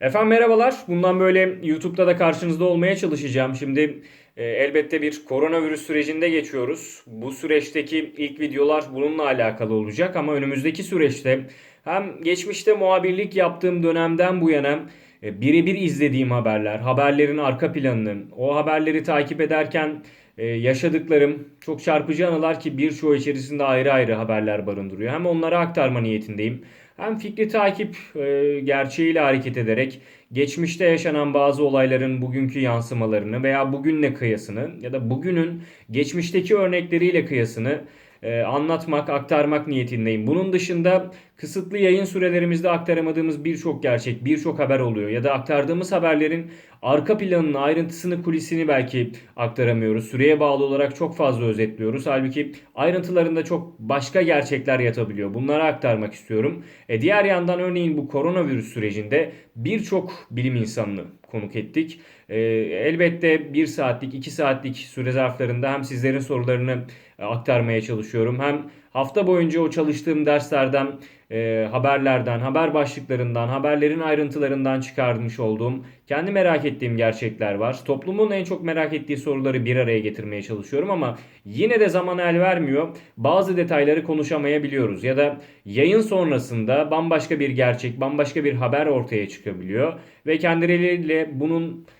Efendim merhabalar. Bundan böyle YouTube'da da karşınızda olmaya çalışacağım. Şimdi e, elbette bir koronavirüs sürecinde geçiyoruz. Bu süreçteki ilk videolar bununla alakalı olacak ama önümüzdeki süreçte hem geçmişte muhabirlik yaptığım dönemden bu yana e, birebir izlediğim haberler, haberlerin arka planını, o haberleri takip ederken e, yaşadıklarım çok çarpıcı anılar ki birçoğu içerisinde ayrı ayrı haberler barındırıyor. Hem onları aktarma niyetindeyim. Hem fikri takip e, gerçeğiyle hareket ederek geçmişte yaşanan bazı olayların bugünkü yansımalarını veya bugünle kıyasını ya da bugünün geçmişteki örnekleriyle kıyasını e, anlatmak, aktarmak niyetindeyim. Bunun dışında kısıtlı yayın sürelerimizde aktaramadığımız birçok gerçek, birçok haber oluyor. Ya da aktardığımız haberlerin arka planını, ayrıntısını, kulisini belki aktaramıyoruz. Süreye bağlı olarak çok fazla özetliyoruz. Halbuki ayrıntılarında çok başka gerçekler yatabiliyor. Bunları aktarmak istiyorum. E diğer yandan örneğin bu koronavirüs sürecinde birçok bilim insanını konuk ettik. E, elbette 1 saatlik, 2 saatlik süre zarflarında hem sizlerin sorularını aktarmaya çalışıyorum. Hem hafta boyunca o çalıştığım derslerden, e, haberlerden, haber başlıklarından, haberlerin ayrıntılarından çıkarmış olduğum, kendi merak ettiğim gerçekler var. Toplumun en çok merak ettiği soruları bir araya getirmeye çalışıyorum ama yine de zaman el vermiyor. Bazı detayları konuşamayabiliyoruz ya da yayın sonrasında bambaşka bir gerçek, bambaşka bir haber ortaya çıkabiliyor ve kendileriyle bunun e,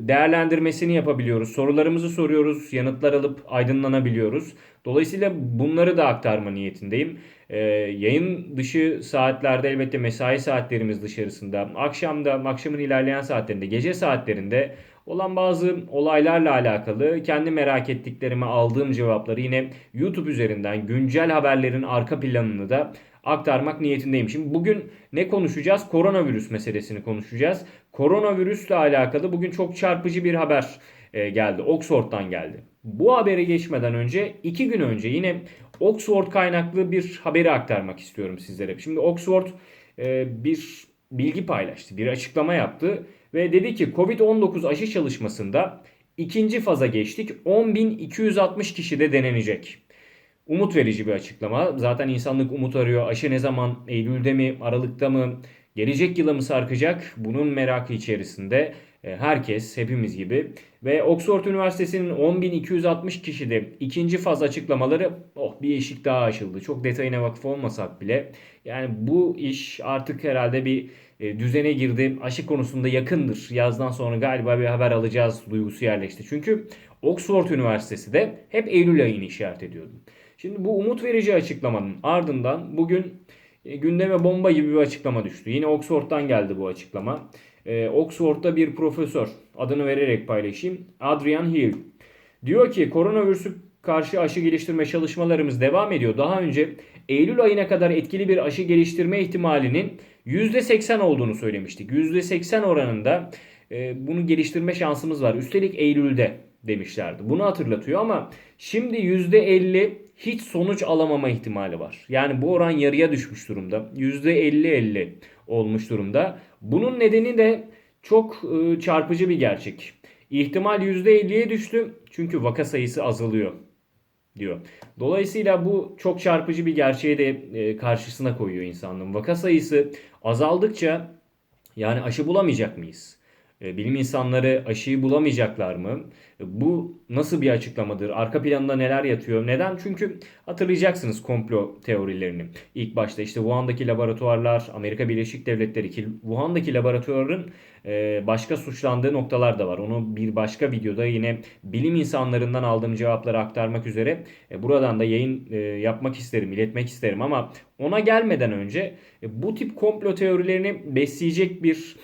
değerlendirmesini yapabiliyoruz. Sorularımızı soruyoruz, yanıtlar alıp aydınlanabiliyoruz. Dolayısıyla bunları da aktarma niyetindeyim. E, yayın dışı saatlerde elbette mesai saatlerimiz dışarısında, akşamda, akşamın ilerleyen saatlerinde, gece saatlerinde olan bazı olaylarla alakalı kendi merak ettiklerime aldığım cevapları yine YouTube üzerinden güncel haberlerin arka planını da aktarmak niyetindeyim. Şimdi bugün ne konuşacağız? Koronavirüs meselesini konuşacağız. Koronavirüsle alakalı bugün çok çarpıcı bir haber e, geldi. Oxford'dan geldi. Bu habere geçmeden önce iki gün önce yine Oxford kaynaklı bir haberi aktarmak istiyorum sizlere. Şimdi Oxford e, bir bilgi paylaştı, bir açıklama yaptı ve dedi ki Covid-19 aşı çalışmasında ikinci faza geçtik. 10.260 kişide denenecek. Umut verici bir açıklama. Zaten insanlık umut arıyor. Aşı ne zaman? Eylül'de mi? Aralık'ta mı? Gelecek yıla mı sarkacak? Bunun merakı içerisinde herkes, hepimiz gibi. Ve Oxford Üniversitesi'nin 10.260 kişide ikinci faz açıklamaları oh bir eşik daha aşıldı. Çok detayına vakıf olmasak bile. Yani bu iş artık herhalde bir e, düzene girdi. Aşı konusunda yakındır. Yazdan sonra galiba bir haber alacağız duygusu yerleşti. Çünkü Oxford Üniversitesi de hep Eylül ayını işaret ediyordu. Şimdi bu umut verici açıklamanın ardından bugün e, gündeme bomba gibi bir açıklama düştü. Yine Oxford'dan geldi bu açıklama. Ee, Oxford'da bir profesör adını vererek paylaşayım. Adrian Hill. Diyor ki koronavirüsü karşı aşı geliştirme çalışmalarımız devam ediyor. Daha önce Eylül ayına kadar etkili bir aşı geliştirme ihtimalinin %80 olduğunu söylemiştik. %80 oranında e, bunu geliştirme şansımız var. Üstelik Eylül'de demişlerdi. Bunu hatırlatıyor ama şimdi %50 hiç sonuç alamama ihtimali var. Yani bu oran yarıya düşmüş durumda. %50-50 olmuş durumda. Bunun nedeni de çok e, çarpıcı bir gerçek. İhtimal %50'ye düştü çünkü vaka sayısı azalıyor diyor. Dolayısıyla bu çok çarpıcı bir gerçeği de e, karşısına koyuyor insanlığın. Vaka sayısı azaldıkça yani aşı bulamayacak mıyız? E, bilim insanları aşıyı bulamayacaklar mı? Bu nasıl bir açıklamadır? Arka planında neler yatıyor? Neden? Çünkü hatırlayacaksınız komplo teorilerini. İlk başta işte Wuhan'daki laboratuvarlar, Amerika Birleşik Devletleri ki Wuhan'daki laboratuvarın e, başka suçlandığı noktalar da var. Onu bir başka videoda yine bilim insanlarından aldığım cevapları aktarmak üzere e, buradan da yayın yapmak isterim, iletmek isterim ama ona gelmeden önce bu tip komplo teorilerini besleyecek bir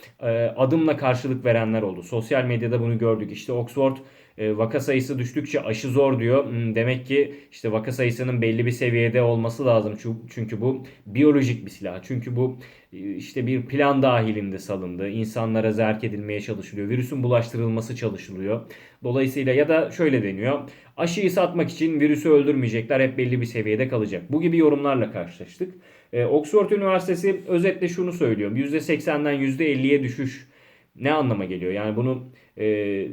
adımla karşılık verenler oldu. Sosyal medyada bunu gördük. İşte Oxford e, vaka sayısı düştükçe aşı zor diyor. Hmm, demek ki işte vaka sayısının belli bir seviyede olması lazım. Çünkü bu biyolojik bir silah. Çünkü bu e, işte bir plan dahilinde salındı. İnsanlara zerk edilmeye çalışılıyor. Virüsün bulaştırılması çalışılıyor. Dolayısıyla ya da şöyle deniyor. Aşıyı satmak için virüsü öldürmeyecekler. Hep belli bir seviyede kalacak. Bu gibi yorumlarla karşılaştık. Oxford Üniversitesi özetle şunu söylüyor. %80'den %50'ye düşüş ne anlama geliyor? Yani bunu e,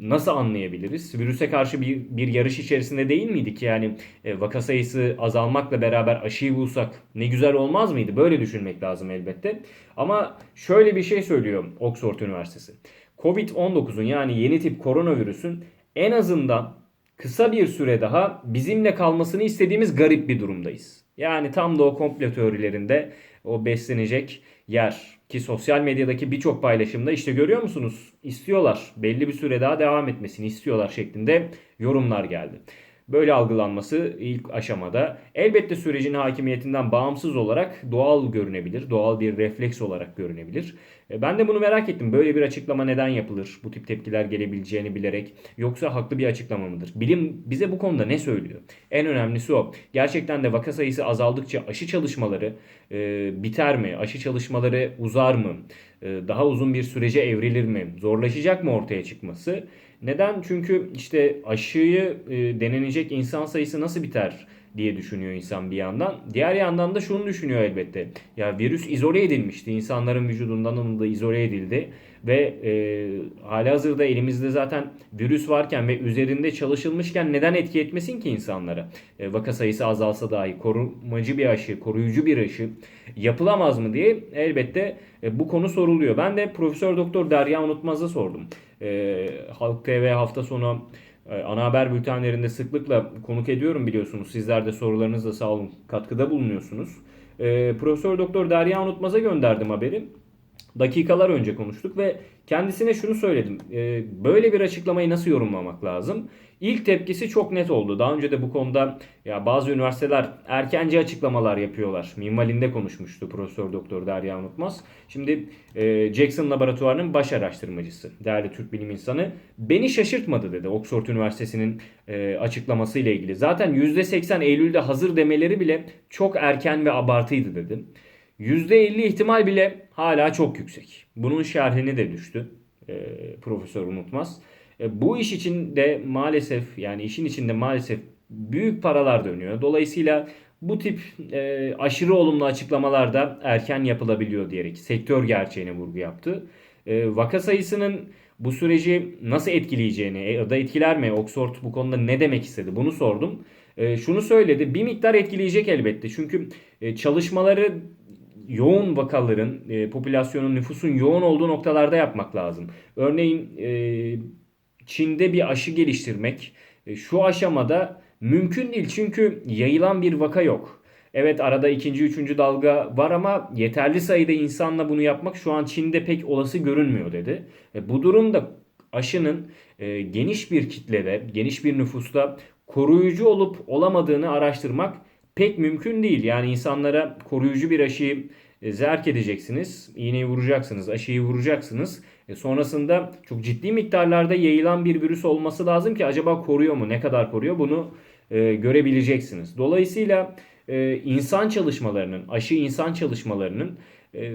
nasıl anlayabiliriz? Virüse karşı bir, bir yarış içerisinde değil miydik? Yani e, vaka sayısı azalmakla beraber aşıyı bulsak ne güzel olmaz mıydı? Böyle düşünmek lazım elbette. Ama şöyle bir şey söylüyor Oxford Üniversitesi. Covid-19'un yani yeni tip koronavirüsün en azından kısa bir süre daha bizimle kalmasını istediğimiz garip bir durumdayız. Yani tam da o komplo teorilerinde o beslenecek yer ki sosyal medyadaki birçok paylaşımda işte görüyor musunuz? İstiyorlar. Belli bir süre daha devam etmesini istiyorlar şeklinde yorumlar geldi. Böyle algılanması ilk aşamada elbette sürecin hakimiyetinden bağımsız olarak doğal görünebilir. Doğal bir refleks olarak görünebilir. E, Ben de bunu merak ettim. Böyle bir açıklama neden yapılır? Bu tip tepkiler gelebileceğini bilerek. Yoksa haklı bir açıklama mıdır? Bilim bize bu konuda ne söylüyor? En önemlisi o. Gerçekten de vaka sayısı azaldıkça aşı çalışmaları e, biter mi? Aşı çalışmaları uzar mı? E, daha uzun bir sürece evrilir mi? Zorlaşacak mı ortaya çıkması? Neden? Çünkü işte aşıyı e, denenecek insan sayısı nasıl biter diye düşünüyor insan bir yandan. Diğer yandan da şunu düşünüyor elbette. Ya virüs izole edilmişti. İnsanların vücudundan alındı, izole edildi. Ve e, halihazırda elimizde zaten virüs varken ve üzerinde çalışılmışken neden etki etmesin ki insanlara? E, vaka sayısı azalsa dahi korumacı bir aşı, koruyucu bir aşı yapılamaz mı diye elbette e, bu konu soruluyor. Ben de Profesör Doktor Derya Unutmaz'a sordum. E, Halk TV hafta sonu ana haber bültenlerinde sıklıkla konuk ediyorum biliyorsunuz. Sizler de sorularınızla sağ olun katkıda bulunuyorsunuz. E, Profesör Doktor Derya Unutmaz'a gönderdim haberi. Dakikalar önce konuştuk ve kendisine şunu söyledim. E, böyle bir açıklamayı nasıl yorumlamak lazım? İlk tepkisi çok net oldu. Daha önce de bu konuda ya bazı üniversiteler erkenci açıklamalar yapıyorlar. Minvalinde konuşmuştu Profesör Doktor Derya Unutmaz. Şimdi e, Jackson Laboratuvarı'nın baş araştırmacısı, değerli Türk bilim insanı beni şaşırtmadı dedi Oxford Üniversitesi'nin e, açıklaması ile ilgili. Zaten %80 Eylül'de hazır demeleri bile çok erken ve abartıydı dedi. %50 ihtimal bile hala çok yüksek. Bunun şerhini de düştü e, Profesör Unutmaz. E, bu iş için de maalesef yani işin içinde maalesef büyük paralar dönüyor. Dolayısıyla bu tip e, aşırı olumlu açıklamalar da erken yapılabiliyor diyerek sektör gerçeğine vurgu yaptı. E, vaka sayısının bu süreci nasıl etkileyeceğini e, ya da etkiler mi? Oxford bu konuda ne demek istedi? Bunu sordum. E, şunu söyledi. Bir miktar etkileyecek elbette. Çünkü e, çalışmaları yoğun vakaların, e, popülasyonun, nüfusun yoğun olduğu noktalarda yapmak lazım. Örneğin e, Çin'de bir aşı geliştirmek e, şu aşamada mümkün değil. Çünkü yayılan bir vaka yok. Evet arada ikinci, üçüncü dalga var ama yeterli sayıda insanla bunu yapmak şu an Çin'de pek olası görünmüyor dedi. E, bu durumda aşının e, geniş bir kitlede, geniş bir nüfusta koruyucu olup olamadığını araştırmak pek mümkün değil. Yani insanlara koruyucu bir aşıyı e, zerk edeceksiniz. iğneyi vuracaksınız, aşıyı vuracaksınız. E, sonrasında çok ciddi miktarlarda yayılan bir virüs olması lazım ki acaba koruyor mu, ne kadar koruyor bunu e, görebileceksiniz. Dolayısıyla e, insan çalışmalarının, aşı insan çalışmalarının e,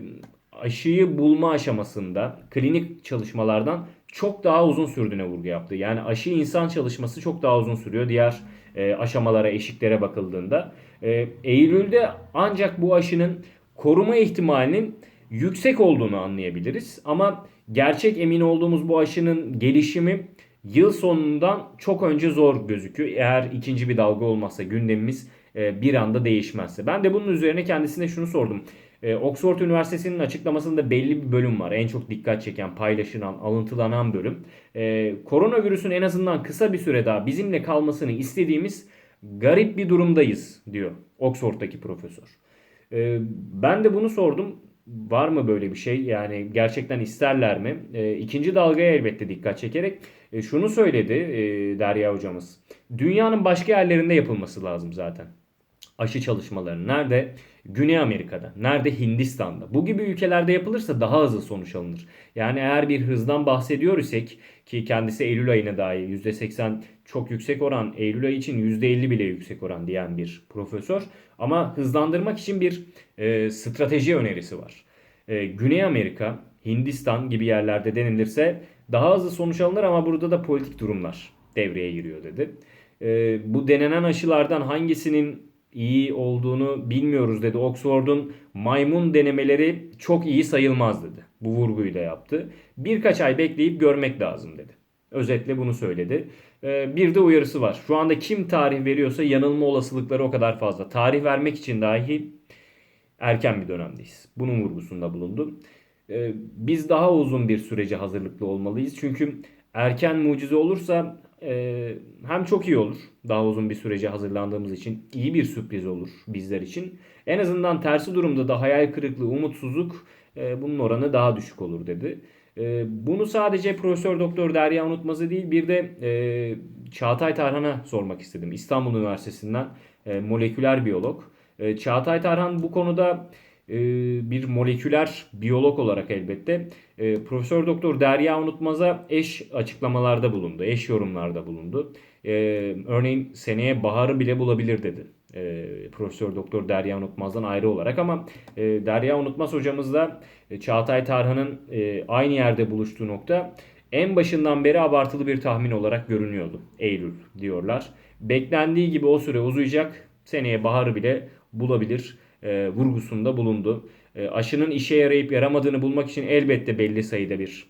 aşıyı bulma aşamasında klinik çalışmalardan çok daha uzun sürdüğüne vurgu yaptı. Yani aşı insan çalışması çok daha uzun sürüyor diğer e, aşamalara, eşiklere bakıldığında. E, Eylül'de ancak bu aşının koruma ihtimalinin yüksek olduğunu anlayabiliriz. Ama gerçek emin olduğumuz bu aşının gelişimi yıl sonundan çok önce zor gözüküyor. Eğer ikinci bir dalga olmazsa gündemimiz e, bir anda değişmezse. Ben de bunun üzerine kendisine şunu sordum. E, Oxford Üniversitesi'nin açıklamasında belli bir bölüm var. En çok dikkat çeken, paylaşılan, alıntılanan bölüm. E, koronavirüsün en azından kısa bir süre daha bizimle kalmasını istediğimiz garip bir durumdayız diyor Oxford'daki profesör. E, ben de bunu sordum. Var mı böyle bir şey? Yani gerçekten isterler mi? E, ikinci dalgaya elbette dikkat çekerek e, şunu söyledi e, Derya hocamız. Dünyanın başka yerlerinde yapılması lazım zaten aşı çalışmaları nerede? Güney Amerika'da, nerede? Hindistan'da. Bu gibi ülkelerde yapılırsa daha hızlı sonuç alınır. Yani eğer bir hızdan bahsediyor isek ki kendisi Eylül ayına dair %80 çok yüksek oran, Eylül ayı için %50 bile yüksek oran diyen bir profesör. Ama hızlandırmak için bir e, strateji önerisi var. E, Güney Amerika, Hindistan gibi yerlerde denilirse daha hızlı sonuç alınır ama burada da politik durumlar devreye giriyor dedi. E, bu denenen aşılardan hangisinin iyi olduğunu bilmiyoruz dedi. Oxford'un maymun denemeleri çok iyi sayılmaz dedi. Bu vurguyu da yaptı. Birkaç ay bekleyip görmek lazım dedi. Özetle bunu söyledi. Ee, Bir de uyarısı var. Şu anda kim tarih veriyorsa yanılma olasılıkları o kadar fazla. Tarih vermek için dahi erken bir dönemdeyiz. Bunun vurgusunda bulundu. Ee, Biz daha uzun bir sürece hazırlıklı olmalıyız. Çünkü erken mucize olursa e, hem çok iyi olur. Daha uzun bir sürece hazırlandığımız için iyi bir sürpriz olur bizler için. En azından tersi durumda da hayal kırıklığı, umutsuzluk e, bunun oranı daha düşük olur dedi. E, Bunu sadece Profesör Doktor Derya Unutmaz'ı değil bir de e, Çağatay Tarhan'a sormak istedim. İstanbul Üniversitesi'nden e, moleküler biyolog. E, Çağatay Tarhan bu konuda bir moleküler biyolog olarak elbette e, Profesör Doktor Derya Unutmaz'a eş açıklamalarda bulundu, eş yorumlarda bulundu. E, örneğin seneye baharı bile bulabilir dedi. Profesör Doktor Derya Unutmaz'dan ayrı olarak ama e, Derya Unutmaz hocamızla e, Çağatay Tarhan'ın e, aynı yerde buluştuğu nokta en başından beri abartılı bir tahmin olarak görünüyordu. Eylül diyorlar. Beklendiği gibi o süre uzayacak. Seneye baharı bile bulabilir e, vurgusunda bulundu. E, aşının işe yarayıp yaramadığını bulmak için elbette belli sayıda bir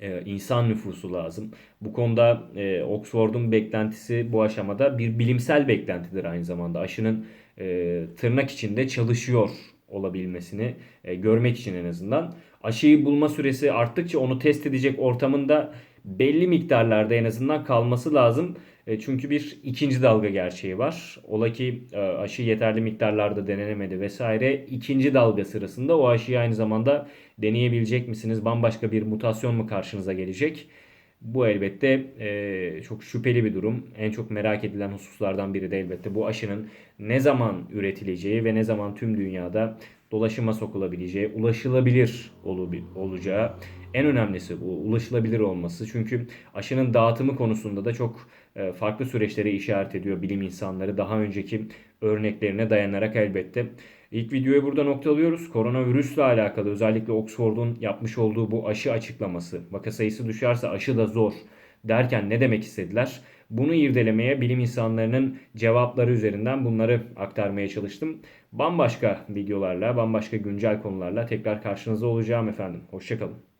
e, insan nüfusu lazım. Bu konuda e, Oxford'un beklentisi bu aşamada bir bilimsel beklentidir aynı zamanda. Aşının e, tırnak içinde çalışıyor olabilmesini e, görmek için en azından. Aşıyı bulma süresi arttıkça onu test edecek ortamında belli miktarlarda en azından kalması lazım. E, çünkü bir ikinci dalga gerçeği var. Ola ki e, aşı yeterli miktarlarda denenemedi vesaire. İkinci dalga sırasında o aşıyı aynı zamanda deneyebilecek misiniz? Bambaşka bir mutasyon mu karşınıza gelecek? Bu elbette e, çok şüpheli bir durum. En çok merak edilen hususlardan biri de elbette bu aşının ne zaman üretileceği ve ne zaman tüm dünyada dolaşıma sokulabileceği, ulaşılabilir olu- olacağı. En önemlisi bu ulaşılabilir olması. Çünkü aşının dağıtımı konusunda da çok farklı süreçlere işaret ediyor bilim insanları. Daha önceki örneklerine dayanarak elbette. İlk videoyu burada noktalıyoruz. Koronavirüsle alakalı özellikle Oxford'un yapmış olduğu bu aşı açıklaması. Vaka sayısı düşerse aşı da zor derken ne demek istediler? Bunu irdelemeye bilim insanlarının cevapları üzerinden bunları aktarmaya çalıştım. Bambaşka videolarla, bambaşka güncel konularla tekrar karşınızda olacağım efendim. Hoşçakalın.